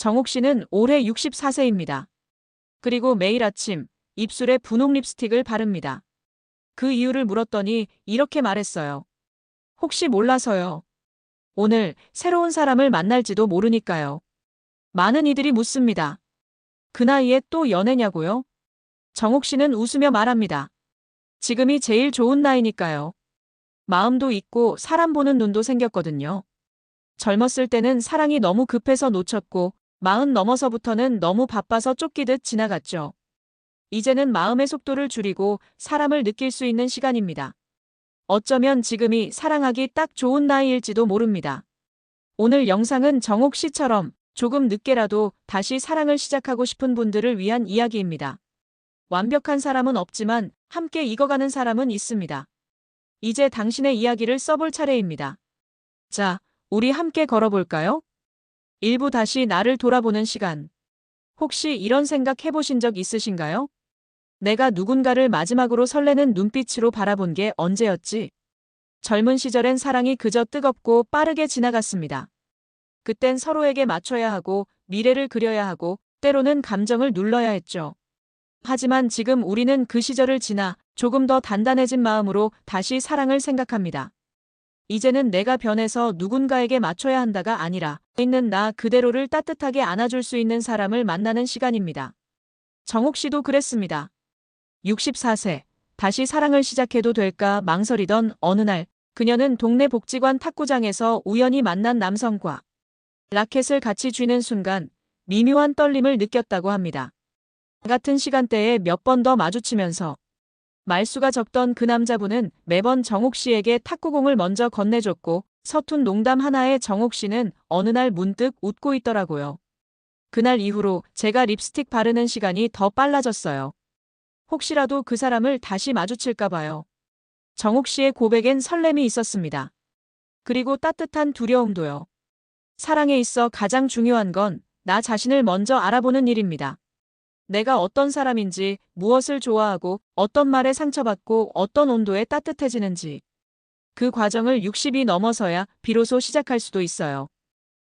정옥 씨는 올해 64세입니다. 그리고 매일 아침 입술에 분홍 립스틱을 바릅니다. 그 이유를 물었더니 이렇게 말했어요. 혹시 몰라서요. 오늘 새로운 사람을 만날지도 모르니까요. 많은 이들이 묻습니다. 그 나이에 또 연애냐고요? 정옥 씨는 웃으며 말합니다. 지금이 제일 좋은 나이니까요. 마음도 있고 사람 보는 눈도 생겼거든요. 젊었을 때는 사랑이 너무 급해서 놓쳤고 마흔 넘어서부터는 너무 바빠서 쫓기듯 지나갔죠. 이제는 마음의 속도를 줄이고 사람을 느낄 수 있는 시간입니다. 어쩌면 지금이 사랑하기 딱 좋은 나이일지도 모릅니다. 오늘 영상은 정옥 씨처럼 조금 늦게라도 다시 사랑을 시작하고 싶은 분들을 위한 이야기입니다. 완벽한 사람은 없지만 함께 익어가는 사람은 있습니다. 이제 당신의 이야기를 써볼 차례입니다. 자, 우리 함께 걸어볼까요? 일부 다시 나를 돌아보는 시간. 혹시 이런 생각 해보신 적 있으신가요? 내가 누군가를 마지막으로 설레는 눈빛으로 바라본 게 언제였지? 젊은 시절엔 사랑이 그저 뜨겁고 빠르게 지나갔습니다. 그땐 서로에게 맞춰야 하고 미래를 그려야 하고 때로는 감정을 눌러야 했죠. 하지만 지금 우리는 그 시절을 지나 조금 더 단단해진 마음으로 다시 사랑을 생각합니다. 이제는 내가 변해서 누군가에게 맞춰야 한다가 아니라 있는 나 그대로를 따뜻하게 안아줄 수 있는 사람을 만나는 시간입니다. 정옥 씨도 그랬습니다. 64세, 다시 사랑을 시작해도 될까 망설이던 어느 날, 그녀는 동네 복지관 탁구장에서 우연히 만난 남성과 라켓을 같이 쥐는 순간 미묘한 떨림을 느꼈다고 합니다. 같은 시간대에 몇 번 더 마주치면서 말수가 적던 그 남자분은 매번 정옥 씨에게 탁구공을 먼저 건네줬고 서툰 농담 하나에 정옥 씨는 어느 날 문득 웃고 있더라고요. 그날 이후로 제가 립스틱 바르는 시간이 더 빨라졌어요. 혹시라도 그 사람을 다시 마주칠까 봐요. 정옥 씨의 고백엔 설렘이 있었습니다. 그리고 따뜻한 두려움도요. 사랑에 있어 가장 중요한 건 나 자신을 먼저 알아보는 일입니다. 내가 어떤 사람인지, 무엇을 좋아하고, 어떤 말에 상처받고, 어떤 온도에 따뜻해지는지. 그 과정을 60이 넘어서야 비로소 시작할 수도 있어요.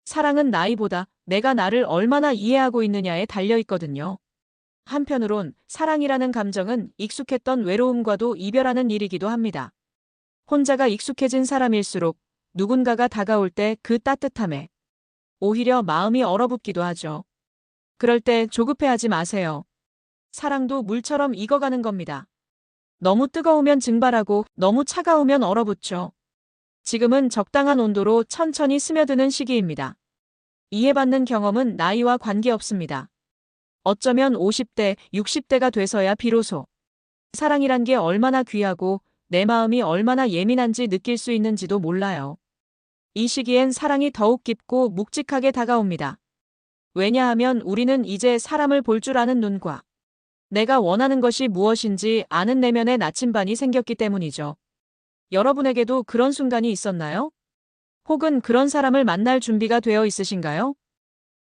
사랑은 나이보다 내가 나를 얼마나 이해하고 있느냐에 달려 있거든요. 한편으론 사랑이라는 감정은 익숙했던 외로움과도 이별하는 일이기도 합니다. 혼자가 익숙해진 사람일수록 누군가가 다가올 때 그 따뜻함에 오히려 마음이 얼어붙기도 하죠. 그럴 때 조급해하지 마세요. 사랑도 물처럼 익어가는 겁니다. 너무 뜨거우면 증발하고 너무 차가우면 얼어붙죠. 지금은 적당한 온도로 천천히 스며드는 시기입니다. 이해받는 경험은 나이와 관계없습니다. 어쩌면 50대, 60대가 돼서야 비로소 사랑이란 게 얼마나 귀하고 내 마음이 얼마나 예민한지 느낄 수 있는지도 몰라요. 이 시기엔 사랑이 더욱 깊고 묵직하게 다가옵니다. 왜냐하면 우리는 이제 사람을 볼 줄 아는 눈과 내가 원하는 것이 무엇인지 아는 내면의 나침반이 생겼기 때문이죠. 여러분에게도 그런 순간이 있었나요? 혹은 그런 사람을 만날 준비가 되어 있으신가요?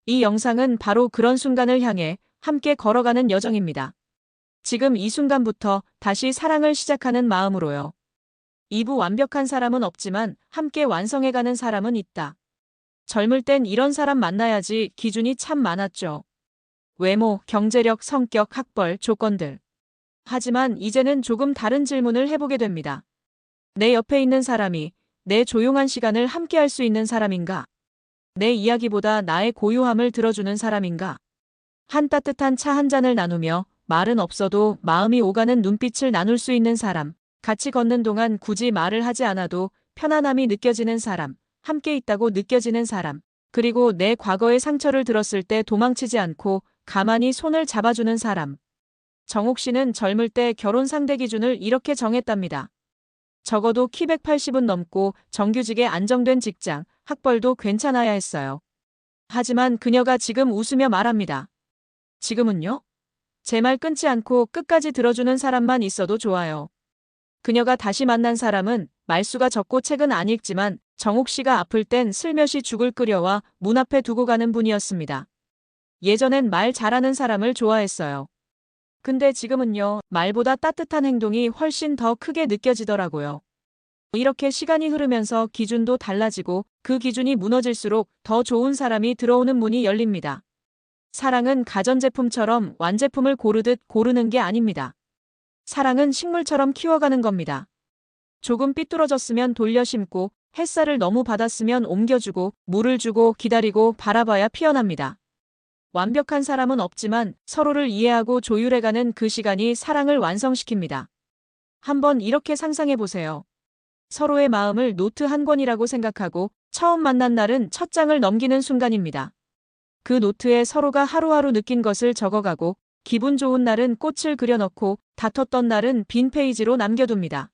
이 영상은 바로 그런 순간을 향해 함께 걸어가는 여정입니다. 지금 이 순간부터 다시 사랑을 시작하는 마음으로요. 이부 완벽한 사람은 없지만 함께 완성해가는 사람은 있다. 젊을 땐 이런 사람 만나야지 기준이 참 많았죠. 외모, 경제력, 성격, 학벌, 조건들. 하지만 이제는 조금 다른 질문을 해보게 됩니다. 내 옆에 있는 사람이 내 조용한 시간을 함께 할 수 있는 사람인가? 내 이야기보다 나의 고요함을 들어주는 사람인가? 한 따뜻한 차 한 잔을 나누며 말은 없어도 마음이 오가는 눈빛을 나눌 수 있는 사람, 같이 걷는 동안 굳이 말을 하지 않아도 편안함이 느껴지는 사람, 함께 있다고 느껴지는 사람, 그리고 내 과거의 상처를 들었을 때 도망치지 않고 가만히 손을 잡아주는 사람. 정옥 씨는 젊을 때 결혼 상대 기준을 이렇게 정했답니다. 적어도 키 180은 넘고 정규직에 안정된 직장, 학벌도 괜찮아야 했어요. 하지만 그녀가 지금 웃으며 말합니다. 지금은요? 제 말 끊지 않고 끝까지 들어주는 사람만 있어도 좋아요. 그녀가 다시 만난 사람은 말수가 적고 책은 안 읽지만 정옥 씨가 아플 땐 슬며시 죽을 끓여와 문 앞에 두고 가는 분이었습니다. 예전엔 말 잘하는 사람을 좋아했어요. 근데 지금은요, 말보다 따뜻한 행동이 훨씬 더 크게 느껴지더라고요. 이렇게 시간이 흐르면서 기준도 달라지고 그 기준이 무너질수록 더 좋은 사람이 들어오는 문이 열립니다. 사랑은 가전제품처럼 완제품을 고르듯 고르는 게 아닙니다. 사랑은 식물처럼 키워가는 겁니다. 조금 삐뚤어졌으면 돌려 심고 햇살을 너무 받았으면 옮겨주고 물을 주고 기다리고 바라봐야 피어납니다. 완벽한 사람은 없지만 서로를 이해하고 조율해가는 그 시간이 사랑을 완성시킵니다. 한번 이렇게 상상해 보세요. 서로의 마음을 노트 한 권이라고 생각하고 처음 만난 날은 첫 장을 넘기는 순간입니다. 그 노트에 서로가 하루하루 느낀 것을 적어가고 기분 좋은 날은 꽃을 그려넣고 다퉜던 날은 빈 페이지로 남겨둡니다.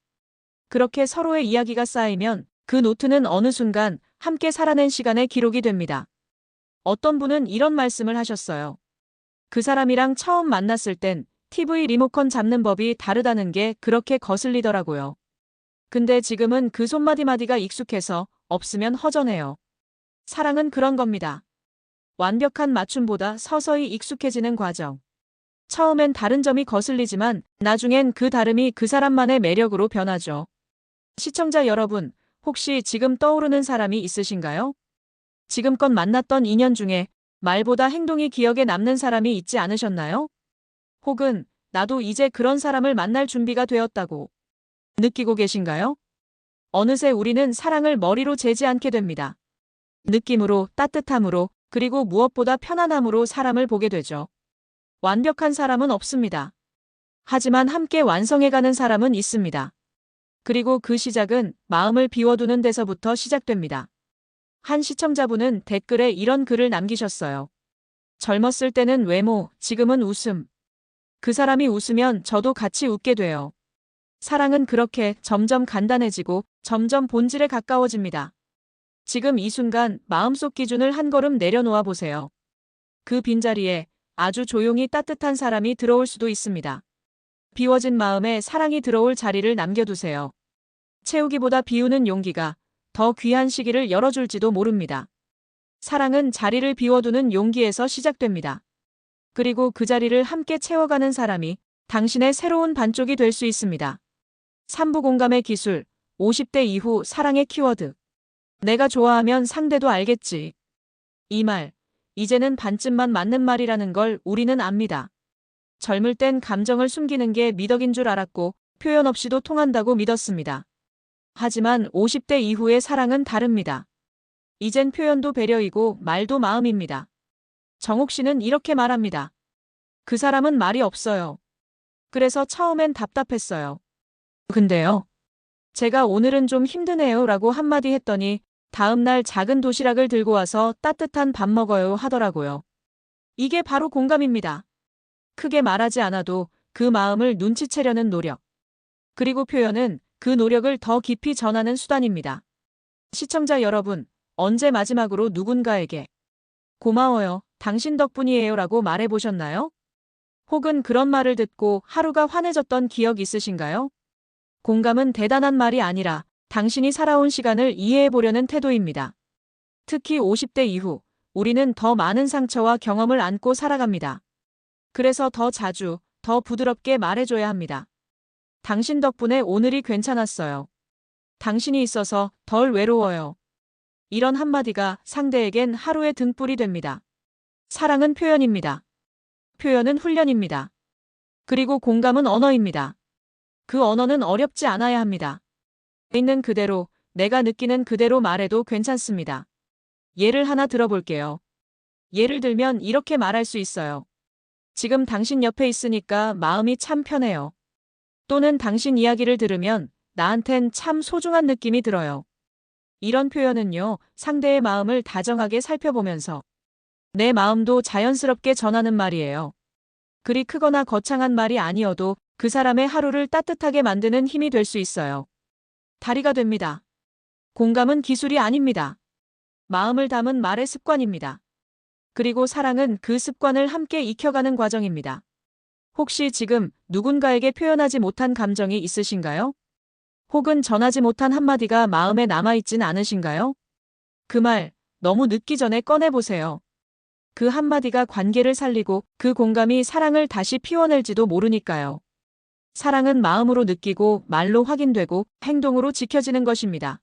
그렇게 서로의 이야기가 쌓이면 그 노트는 어느 순간 함께 살아낸 시간의 기록이 됩니다. 어떤 분은 이런 말씀을 하셨어요. 그 사람이랑 처음 만났을 땐 TV 리모컨 잡는 법이 다르다는 게 그렇게 거슬리더라고요. 근데 지금은 그 손마디마디가 익숙해서 없으면 허전해요. 사랑은 그런 겁니다. 완벽한 맞춤보다 서서히 익숙해지는 과정. 처음엔 다른 점이 거슬리지만 나중엔 그 다름이 그 사람만의 매력으로 변하죠. 시청자 여러분, 혹시 지금 떠오르는 사람이 있으신가요? 지금껏 만났던 인연 중에 말보다 행동이 기억에 남는 사람이 있지 않으셨나요? 혹은 나도 이제 그런 사람을 만날 준비가 되었다고 느끼고 계신가요? 어느새 우리는 사랑을 머리로 재지 않게 됩니다. 느낌으로, 따뜻함으로, 그리고 무엇보다 편안함으로 사람을 보게 되죠. 완벽한 사람은 없습니다. 하지만 함께 완성해가는 사람은 있습니다. 그리고 그 시작은 마음을 비워두는 데서부터 시작됩니다. 한 시청자분은 댓글에 이런 글을 남기셨어요. 젊었을 때는 외모, 지금은 웃음. 그 사람이 웃으면 저도 같이 웃게 돼요. 사랑은 그렇게 점점 간단해지고 점점 본질에 가까워집니다. 지금 이 순간 마음속 기준을 한 걸음 내려놓아 보세요. 그 빈자리에 아주 조용히 따뜻한 사람이 들어올 수도 있습니다. 비워진 마음에 사랑이 들어올 자리를 남겨두세요. 채우기보다 비우는 용기가 더 귀한 시기를 열어줄지도 모릅니다. 사랑은 자리를 비워두는 용기에서 시작됩니다. 그리고 그 자리를 함께 채워가는 사람이 당신의 새로운 반쪽이 될 수 있습니다. 3부 공감의 기술, 50대 이후 사랑의 키워드. 내가 좋아하면 상대도 알겠지. 이 말, 이제는 반쯤만 맞는 말이라는 걸 우리는 압니다. 젊을 땐 감정을 숨기는 게 미덕인 줄 알았고 표현 없이도 통한다고 믿었습니다. 하지만 50대 이후의 사랑은 다릅니다. 이젠 표현도 배려이고 말도 마음입니다. 정옥 씨는 이렇게 말합니다. 그 사람은 말이 없어요. 그래서 처음엔 답답했어요. 근데요. 제가 오늘은 좀 힘드네요 라고 한마디 했더니 다음날 작은 도시락을 들고 와서 따뜻한 밥 먹어요 하더라고요. 이게 바로 공감입니다. 크게 말하지 않아도 그 마음을 눈치채려는 노력. 그리고 표현은 그 노력을 더 깊이 전하는 수단입니다. 시청자 여러분, 언제 마지막으로 누군가에게 고마워요, 당신 덕분이에요 라고 말해보셨나요? 혹은 그런 말을 듣고 하루가 환해졌던 기억 있으신가요? 공감은 대단한 말이 아니라 당신이 살아온 시간을 이해해 보려는 태도입니다. 특히 50대 이후 우리는 더 많은 상처와 경험을 안고 살아갑니다. 그래서 더 자주, 더 부드럽게 말해줘야 합니다. 당신 덕분에 오늘이 괜찮았어요. 당신이 있어서 덜 외로워요. 이런 한마디가 상대에겐 하루의 등불이 됩니다. 사랑은 표현입니다. 표현은 훈련입니다. 그리고 공감은 언어입니다. 그 언어는 어렵지 않아야 합니다. 있는 그대로, 내가 느끼는 그대로 말해도 괜찮습니다. 예를 하나 들어볼게요. 예를 들면 이렇게 말할 수 있어요. 지금 당신 옆에 있으니까 마음이 참 편해요. 또는 당신 이야기를 들으면 나한텐 참 소중한 느낌이 들어요. 이런 표현은요, 상대의 마음을 다정하게 살펴보면서 내 마음도 자연스럽게 전하는 말이에요. 그리 크거나 거창한 말이 아니어도 그 사람의 하루를 따뜻하게 만드는 힘이 될 수 있어요. 다리가 됩니다. 공감은 기술이 아닙니다. 마음을 담은 말의 습관입니다. 그리고 사랑은 그 습관을 함께 익혀가는 과정입니다. 혹시 지금 누군가에게 표현하지 못한 감정이 있으신가요? 혹은 전하지 못한 한마디가 마음에 남아있진 않으신가요? 그 말, 너무 늦기 전에 꺼내보세요. 그 한마디가 관계를 살리고 그 공감이 사랑을 다시 피워낼지도 모르니까요. 사랑은 마음으로 느끼고 말로 확인되고 행동으로 지켜지는 것입니다.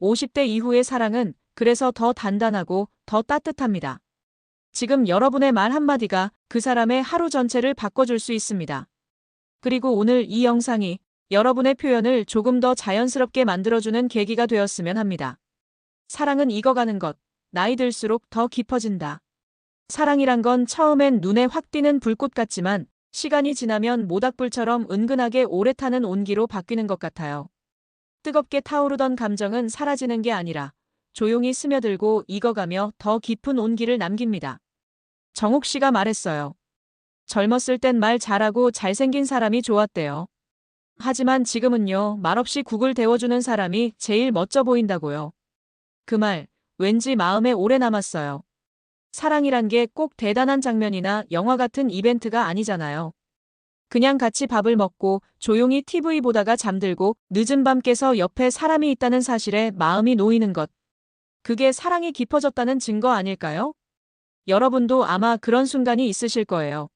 50대 이후의 사랑은 그래서 더 단단하고 더 따뜻합니다. 지금 여러분의 말 한마디가 그 사람의 하루 전체를 바꿔줄 수 있습니다. 그리고 오늘 이 영상이 여러분의 표현을 조금 더 자연스럽게 만들어주는 계기가 되었으면 합니다. 사랑은 익어가는 것, 나이 들수록 더 깊어진다. 사랑이란 건 처음엔 눈에 확 띄는 불꽃 같지만 시간이 지나면 모닥불처럼 은근하게 오래 타는 온기로 바뀌는 것 같아요. 뜨겁게 타오르던 감정은 사라지는 게 아니라 조용히 스며들고 익어가며 더 깊은 온기를 남깁니다. 정옥 씨가 말했어요. 젊었을 땐 말 잘하고 잘생긴 사람이 좋았대요. 하지만 지금은요, 말없이 국을 데워주는 사람이 제일 멋져 보인다고요. 그 말, 왠지 마음에 오래 남았어요. 사랑이란 게 꼭 대단한 장면이나 영화 같은 이벤트가 아니잖아요. 그냥 같이 밥을 먹고 조용히 TV 보다가 잠들고 늦은 밤 깨서 옆에 사람이 있다는 사실에 마음이 놓이는 것. 그게 사랑이 깊어졌다는 증거 아닐까요? 여러분도 아마 그런 순간이 있으실 거예요.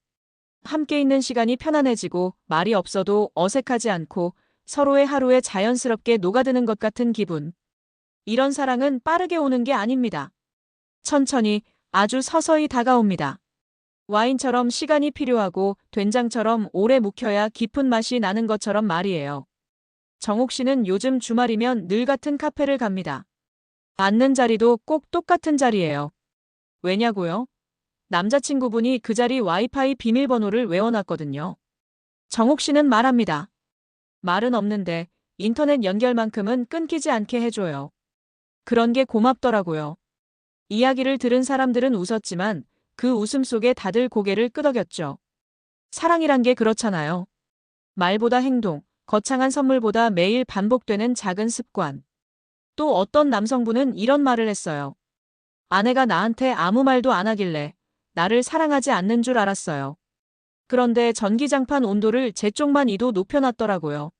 함께 있는 시간이 편안해지고 말이 없어도 어색하지 않고 서로의 하루에 자연스럽게 녹아드는 것 같은 기분. 이런 사랑은 빠르게 오는 게 아닙니다. 천천히 아주 서서히 다가옵니다. 와인처럼 시간이 필요하고 된장처럼 오래 묵혀야 깊은 맛이 나는 것처럼 말이에요. 정옥 씨는 요즘 주말이면 늘 같은 카페를 갑니다. 앉는 자리도 꼭 똑같은 자리예요. 왜냐고요? 남자친구분이 그 자리 와이파이 비밀번호를 외워놨거든요. 정옥 씨는 말합니다. 말은 없는데 인터넷 연결만큼은 끊기지 않게 해줘요. 그런 게 고맙더라고요. 이야기를 들은 사람들은 웃었지만 그 웃음 속에 다들 고개를 끄덕였죠. 사랑이란 게 그렇잖아요. 말보다 행동, 거창한 선물보다 매일 반복되는 작은 습관. 또 어떤 남성분은 이런 말을 했어요. 아내가 나한테 아무 말도 안 하길래 나를 사랑하지 않는 줄 알았어요. 그런데 전기장판 온도를 제 쪽만 2도 높여놨더라고요.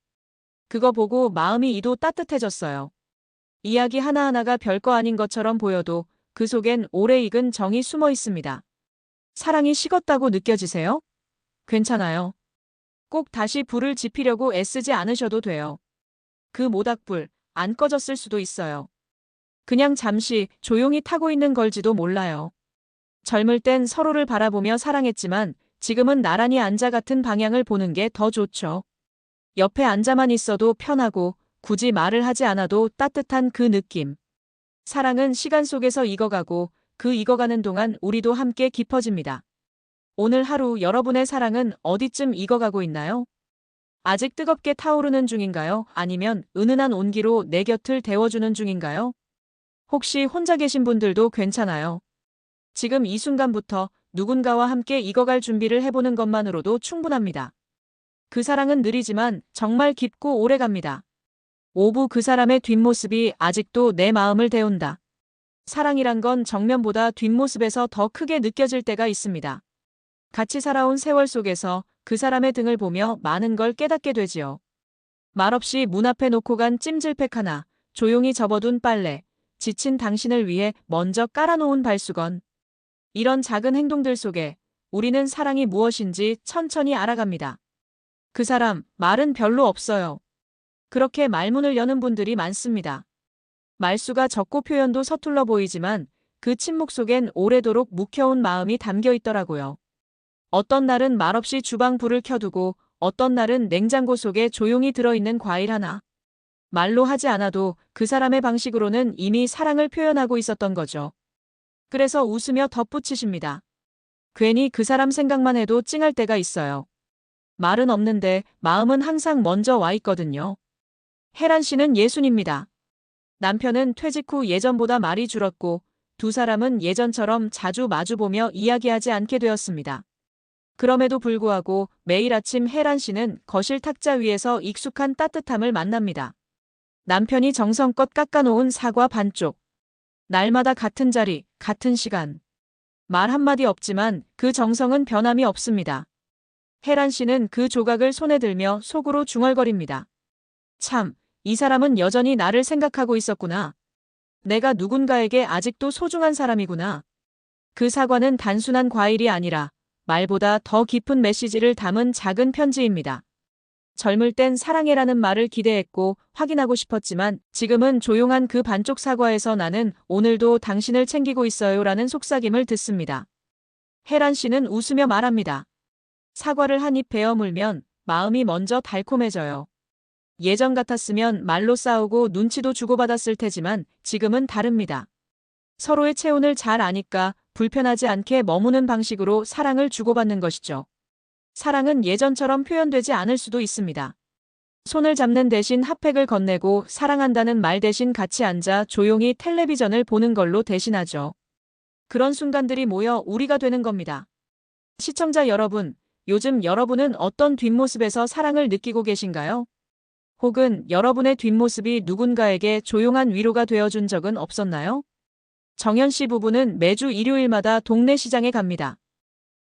그거 보고 마음이 2도 따뜻해졌어요. 이야기 하나하나가 별거 아닌 것처럼 보여도 그 속엔 오래 익은 정이 숨어 있습니다. 사랑이 식었다고 느껴지세요? 괜찮아요. 꼭 다시 불을 지피려고 애쓰지 않으셔도 돼요. 그 모닥불 안 꺼졌을 수도 있어요. 그냥 잠시 조용히 타고 있는 걸지도 몰라요. 젊을 땐 서로를 바라보며 사랑했지만 지금은 나란히 앉아 같은 방향을 보는 게 더 좋죠. 옆에 앉아만 있어도 편하고 굳이 말을 하지 않아도 따뜻한 그 느낌. 사랑은 시간 속에서 익어가고 그 익어가는 동안 우리도 함께 깊어집니다. 오늘 하루 여러분의 사랑은 어디쯤 익어가고 있나요? 아직 뜨겁게 타오르는 중인가요? 아니면 은은한 온기로 내 곁을 데워주는 중인가요? 혹시 혼자 계신 분들도 괜찮아요. 지금 이 순간부터 누군가와 함께 익어갈 준비를 해보는 것만으로도 충분합니다. 그 사랑은 느리지만 정말 깊고 오래 갑니다. 오부 그 사람의 뒷모습이 아직도 내 마음을 데운다. 사랑이란 건 정면보다 뒷모습에서 더 크게 느껴질 때가 있습니다. 같이 살아온 세월 속에서 그 사람의 등을 보며 많은 걸 깨닫게 되지요. 말없이 문 앞에 놓고 간 찜질팩 하나, 조용히 접어둔 빨래, 지친 당신을 위해 먼저 깔아놓은 발수건, 이런 작은 행동들 속에 우리는 사랑이 무엇인지 천천히 알아갑니다. 그 사람, 말은 별로 없어요. 그렇게 말문을 여는 분들이 많습니다. 말수가 적고 표현도 서툴러 보이지만 그 침묵 속엔 오래도록 묵혀온 마음이 담겨 있더라고요. 어떤 날은 말없이 주방 불을 켜두고 어떤 날은 냉장고 속에 조용히 들어있는 과일 하나. 말로 하지 않아도 그 사람의 방식으로는 이미 사랑을 표현하고 있었던 거죠. 그래서 웃으며 덧붙이십니다. 괜히 그 사람 생각만 해도 찡할 때가 있어요. 말은 없는데 마음은 항상 먼저 와 있거든요. 혜란 씨는 예순입니다. 남편은 퇴직 후 예전보다 말이 줄었고 두 사람은 예전처럼 자주 마주보며 이야기하지 않게 되었습니다. 그럼에도 불구하고 매일 아침 혜란 씨는 거실 탁자 위에서 익숙한 따뜻함을 만납니다. 남편이 정성껏 깎아놓은 사과 반쪽, 날마다 같은 자리, 같은 시간. 말 한마디 없지만 그 정성은 변함이 없습니다. 혜란 씨는 그 조각을 손에 들며 속으로 중얼거립니다. 참, 이 사람은 여전히 나를 생각하고 있었구나. 내가 누군가에게 아직도 소중한 사람이구나. 그 사과는 단순한 과일이 아니라 말보다 더 깊은 메시지를 담은 작은 편지입니다. 젊을 땐 사랑해라는 말을 기대했고 확인하고 싶었지만 지금은 조용한 그 반쪽 사과에서 나는 오늘도 당신을 챙기고 있어요 라는 속삭임을 듣습니다. 혜란 씨는 웃으며 말합니다. 사과를 한 입 베어 물면 마음이 먼저 달콤해져요. 예전 같았으면 말로 싸우고 눈치도 주고받았을 테지만 지금은 다릅니다. 서로의 체온을 잘 아니까 불편하지 않게 머무는 방식으로 사랑을 주고받는 것이죠. 사랑은 예전처럼 표현되지 않을 수도 있습니다. 손을 잡는 대신 핫팩을 건네고 사랑한다는 말 대신 같이 앉아 조용히 텔레비전을 보는 걸로 대신하죠. 그런 순간들이 모여 우리가 되는 겁니다. 시청자 여러분, 요즘 여러분은 어떤 뒷모습에서 사랑을 느끼고 계신가요? 혹은 여러분의 뒷모습이 누군가에게 조용한 위로가 되어준 적은 없었나요? 정현 씨 부부는 매주 일요일마다 동네 시장에 갑니다.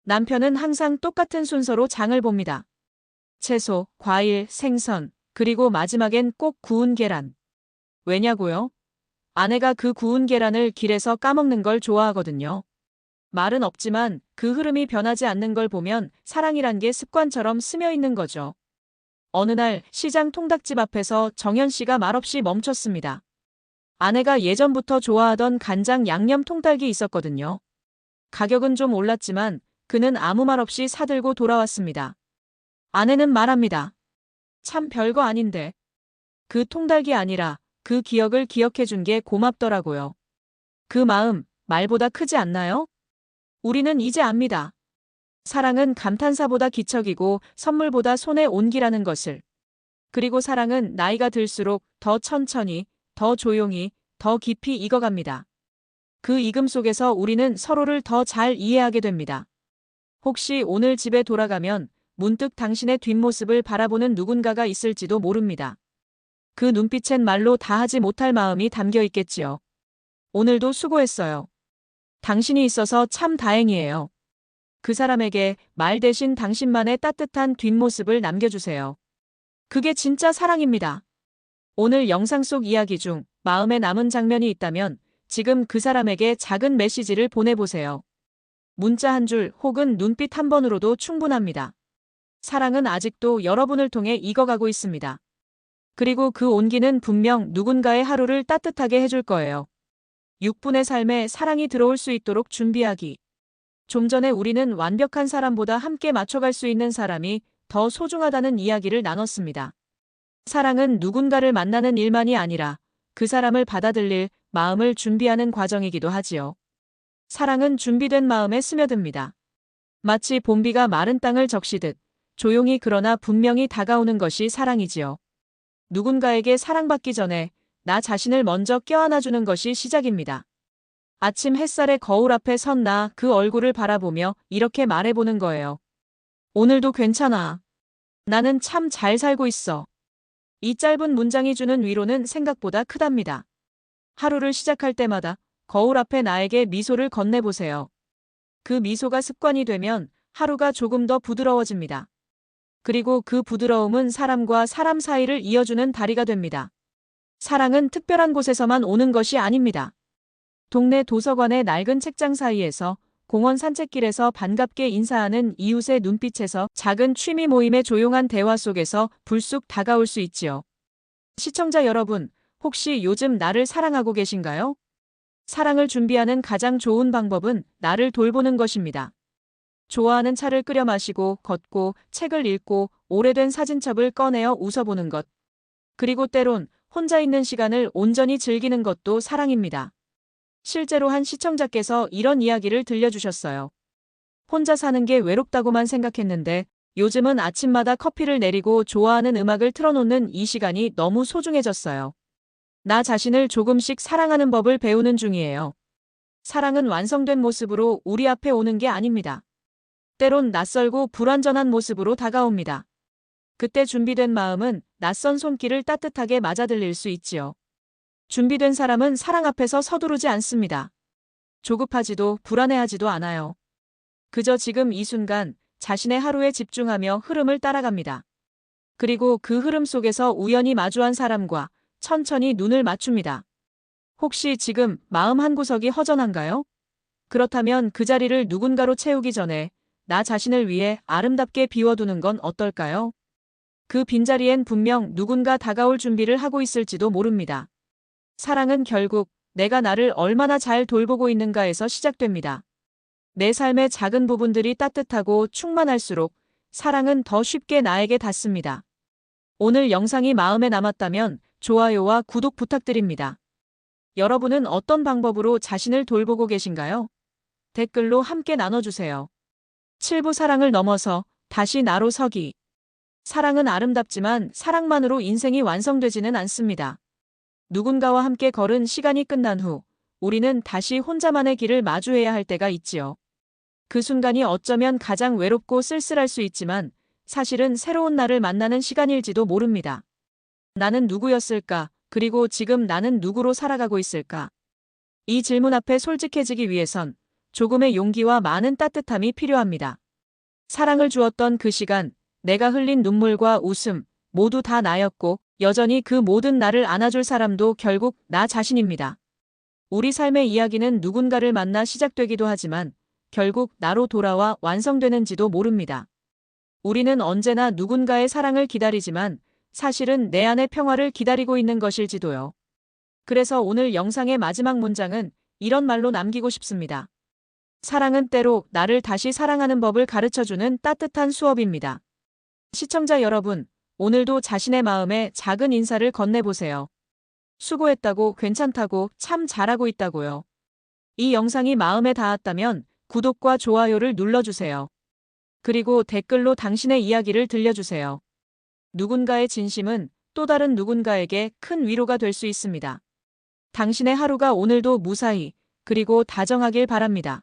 남편은 항상 똑같은 순서로 장을 봅니다. 채소, 과일, 생선, 그리고 마지막엔 꼭 구운 계란. 왜냐고요? 아내가 그 구운 계란을 길에서 까먹는 걸 좋아하거든요. 말은 없지만 그 흐름이 변하지 않는 걸 보면 사랑이란 게 습관처럼 스며 있는 거죠. 어느 날 시장 통닭집 앞에서 정현 씨가 말없이 멈췄습니다. 아내가 예전부터 좋아하던 간장 양념 통닭이 있었거든요. 가격은 좀 올랐지만 그는 아무 말 없이 사들고 돌아왔습니다. 아내는 말합니다. 참 별거 아닌데. 그 통닭이 아니라 그 기억을 기억해 준 게 고맙더라고요. 그 마음, 말보다 크지 않나요? 우리는 이제 압니다. 사랑은 감탄사보다 기척이고 선물보다 손에 온기라는 것을. 그리고 사랑은 나이가 들수록 더 천천히, 더 조용히, 더 깊이 익어갑니다. 그 익음 속에서 우리는 서로를 더 잘 이해하게 됩니다. 혹시 오늘 집에 돌아가면 문득 당신의 뒷모습을 바라보는 누군가가 있을지도 모릅니다. 그 눈빛엔 말로 다 하지 못할 마음이 담겨 있겠지요. 오늘도 수고했어요. 당신이 있어서 참 다행이에요. 그 사람에게 말 대신 당신만의 따뜻한 뒷모습을 남겨주세요. 그게 진짜 사랑입니다. 오늘 영상 속 이야기 중 마음에 남은 장면이 있다면 지금 그 사람에게 작은 메시지를 보내보세요. 문자 한 줄 혹은 눈빛 한 번으로도 충분합니다. 사랑은 아직도 여러분을 통해 익어가고 있습니다. 그리고 그 온기는 분명 누군가의 하루를 따뜻하게 해줄 거예요. 6분의 삶에 사랑이 들어올 수 있도록 준비하기. 좀 전에 우리는 완벽한 사람보다 함께 맞춰갈 수 있는 사람이 더 소중하다는 이야기를 나눴습니다. 사랑은 누군가를 만나는 일만이 아니라 그 사람을 받아들일 마음을 준비하는 과정이기도 하지요. 사랑은 준비된 마음에 스며듭니다. 마치 봄비가 마른 땅을 적시듯 조용히 그러나 분명히 다가오는 것이 사랑이지요. 누군가에게 사랑받기 전에 나 자신을 먼저 껴안아주는 것이 시작입니다. 아침 햇살의 거울 앞에 선 나 그 얼굴을 바라보며 이렇게 말해보는 거예요. 오늘도 괜찮아. 나는 참 잘 살고 있어. 이 짧은 문장이 주는 위로는 생각보다 크답니다. 하루를 시작할 때마다 거울 앞에 나에게 미소를 건네보세요. 그 미소가 습관이 되면 하루가 조금 더 부드러워집니다. 그리고 그 부드러움은 사람과 사람 사이를 이어주는 다리가 됩니다. 사랑은 특별한 곳에서만 오는 것이 아닙니다. 동네 도서관의 낡은 책장 사이에서 공원 산책길에서 반갑게 인사하는 이웃의 눈빛에서 작은 취미 모임의 조용한 대화 속에서 불쑥 다가올 수 있지요. 시청자 여러분, 혹시 요즘 나를 사랑하고 계신가요? 사랑을 준비하는 가장 좋은 방법은 나를 돌보는 것입니다. 좋아하는 차를 끓여 마시고 걷고 책을 읽고 오래된 사진첩을 꺼내어 웃어보는 것. 그리고 때론 혼자 있는 시간을 온전히 즐기는 것도 사랑입니다. 실제로 한 시청자께서 이런 이야기를 들려주셨어요. 혼자 사는 게 외롭다고만 생각했는데 요즘은 아침마다 커피를 내리고 좋아하는 음악을 틀어놓는 이 시간이 너무 소중해졌어요. 나 자신을 조금씩 사랑하는 법을 배우는 중이에요. 사랑은 완성된 모습으로 우리 앞에 오는 게 아닙니다. 때론 낯설고 불완전한 모습으로 다가옵니다. 그때 준비된 마음은 낯선 손길을 따뜻하게 맞아들릴 수 있지요. 준비된 사람은 사랑 앞에서 서두르지 않습니다. 조급하지도 불안해하지도 않아요. 그저 지금 이 순간 자신의 하루에 집중하며 흐름을 따라갑니다. 그리고 그 흐름 속에서 우연히 마주한 사람과 천천히 눈을 맞춥니다. 혹시 지금 마음 한 구석이 허전한가요? 그렇다면 그 자리를 누군가로 채우기 전에 나 자신을 위해 아름답게 비워두는 건 어떨까요? 그 빈자리엔 분명 누군가 다가올 준비를 하고 있을지도 모릅니다. 사랑은 결국 내가 나를 얼마나 잘 돌보고 있는가에서 시작됩니다. 내 삶의 작은 부분들이 따뜻하고 충만할수록 사랑은 더 쉽게 나에게 닿습니다. 오늘 영상이 마음에 남았다면 좋아요와 구독 부탁드립니다. 여러분은 어떤 방법으로 자신을 돌보고 계신가요? 댓글로 함께 나눠주세요. 7부 사랑을 넘어서 다시 나로 서기. 사랑은 아름답지만 사랑만으로 인생이 완성되지는 않습니다. 누군가와 함께 걸은 시간이 끝난 후 우리는 다시 혼자만의 길을 마주해야 할 때가 있지요. 그 순간이 어쩌면 가장 외롭고 쓸쓸할 수 있지만 사실은 새로운 나를 만나는 시간일지도 모릅니다. 나는 누구였을까? 그리고 지금 나는 누구로 살아가고 있을까? 이 질문 앞에 솔직해지기 위해선 조금의 용기와 많은 따뜻함이 필요합니다. 사랑을 주었던 그 시간, 내가 흘린 눈물과 웃음, 모두 다 나였고, 여전히 그 모든 나를 안아줄 사람도 결국 나 자신입니다. 우리 삶의 이야기는 누군가를 만나 시작되기도 하지만, 결국 나로 돌아와 완성되는지도 모릅니다. 우리는 언제나 누군가의 사랑을 기다리지만, 사실은 내 안의 평화를 기다리고 있는 것일지도요. 그래서 오늘 영상의 마지막 문장은 이런 말로 남기고 싶습니다. 사랑은 때로 나를 다시 사랑하는 법을 가르쳐주는 따뜻한 수업입니다. 시청자 여러분, 오늘도 자신의 마음에 작은 인사를 건네보세요. 수고했다고, 괜찮다고, 참 잘하고 있다고요. 이 영상이 마음에 닿았다면 구독과 좋아요를 눌러주세요. 그리고 댓글로 당신의 이야기를 들려주세요. 누군가의 진심은 또 다른 누군가에게 큰 위로가 될 수 있습니다. 당신의 하루가 오늘도 무사히 그리고 다정하길 바랍니다.